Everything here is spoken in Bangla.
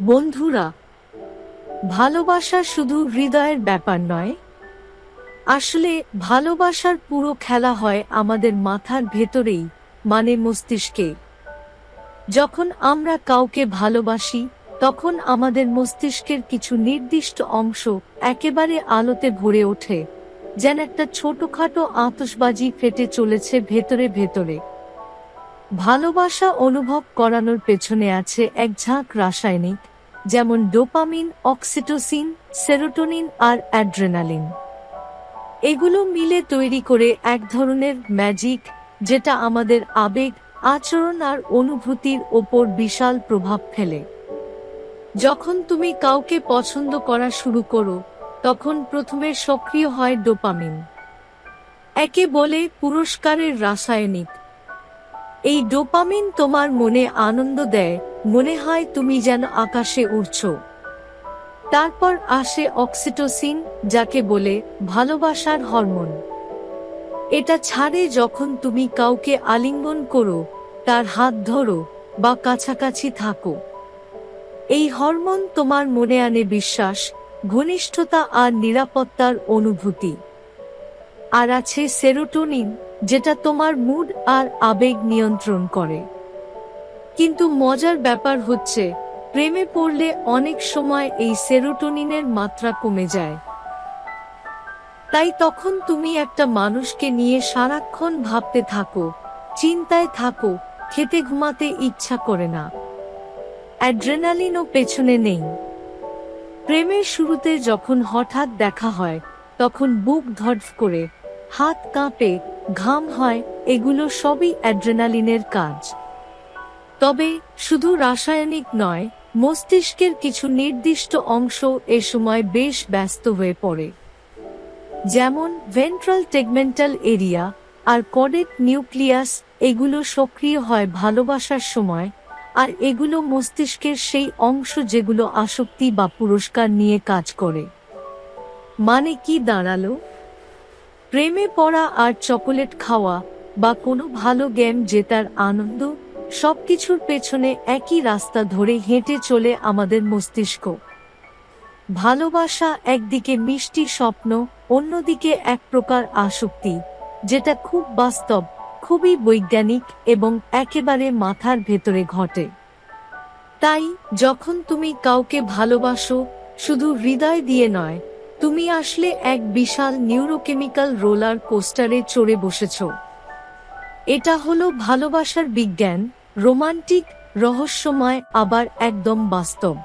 বন্ধুরা, ভালোবাসা শুধু হৃদয়ের ব্যাপার নয়। আসলে ভালোবাসার পুরো খেলা হয় আমাদের মাথার ভেতরেই মানে মস্তিষ্কে। যখন আমরা কাউকে ভালোবাসি, তখন আমাদের মস্তিষ্কের কিছু নির্দিষ্ট অংশ একেবারে আলোতে ভরে ওঠে, যেন একটা ছোটখাটো আতসবাজি ফেটে চলেছে ভেতরে ভেতরে। ভালোবাসা অনুভব করানোর পেছনে আছে এক ঝাঁক রাসায়নিক যেমন ডোপামিন, অক্সিটোসিন, সেরোটোনিন আর অ্যাড্রেনালিন। এগুলো মিলে তৈরি করে এক ধরনের ম্যাজিক, যেটা আমাদের আবেগ, আচরণ আর অনুভূতির ওপর বিশাল প্রভাব ফেলে। যখন তুমি কাউকে পছন্দ করা শুরু করো, তখন প্রথমে সক্রিয় হয় ডোপামিন। একে বলে পুরস্কারের রাসায়নিক। এই ডোপামিন তোমার মনে আনন্দ দেয়, মনে হয় তুমি যেন আকাশে উড়ছ। তারপর আসে অক্সিটোসিন, যাকে বলে ভালোবাসার হরমোন। এটা ছাড়ে যখন তুমি কাউকে আলিঙ্গন করো, তার হাত ধরো বা কাছাকাছি থাকো। এই হরমোন তোমার মনে আনে বিশ্বাস, ঘনিষ্ঠতা আর নিরাপত্তার অনুভূতি। আর আছে সেরোটোনিন, যেটা তোমার মুড আর আবেগ নিয়ন্ত্রণ করে। কিন্তু মজার ব্যাপার হচ্ছে, প্রেমে পড়লে অনেক সময় এই সেরোটোনিনের মাত্রা কমে যায়। তাই তখন তুমি একটা মানুষকে নিয়ে সারাক্ষণ ভাবতে থাকো, চিন্তায় থাকো, খেতে ঘুমাতে ইচ্ছা করে না। অ্যাড্রেনালিনও পেছনে নেই। প্রেমের শুরুতে যখন হঠাৎ দেখা হয়, তখন বুক ধড়ফ করে হাত কাঁপে, ঘাম হয়, এগুলো সবই অ্যাড্রেনালিনের কাজ। তবে, শুধু রাসায়নিক নয়, মস্তিষ্কের কিছু নির্দিষ্ট অংশ এ সময় বেশ ব্যস্ত হয়ে পড়ে। যেমন ভেন্ট্রাল টেগমেন্টাল এরিয়া আর কডেট নিউক্লিয়াস এগুলো সক্রিয় হয় ভালোবাসার সময়, আর এগুলো মস্তিষ্কের সেই অংশ যেগুলো আসক্তি বা পুরস্কার নিয়ে কাজ করে। মানে কি দাঁড়াল? প্রেমে পড়া আর চকোলেট খাওয়া বা কোনো ভালো গেম জেতার আনন্দ, সবকিছুর পেছনে একই রাস্তা ধরে হেঁটে চলে আমাদের মস্তিষ্ক। ভালোবাসা একদিকে মিষ্টি স্বপ্ন, অন্যদিকে এক প্রকার আসক্তি, যেটা খুব বাস্তব, খুবই বৈজ্ঞানিক এবং একেবারে মাথার ভেতরে ঘটে। তাই, যখন তুমি কাউকে ভালোবাসো, শুধু হৃদয় দিয়ে নয় তুমি আসলে এক বিশাল নিউরোকেমিক্যাল রোলার কোস্টারে চড়ে বসেছ। এটা হলো ভালোবাসার বিজ্ঞান রোমান্টিক রহস্যময়, আবার একদম বাস্তব।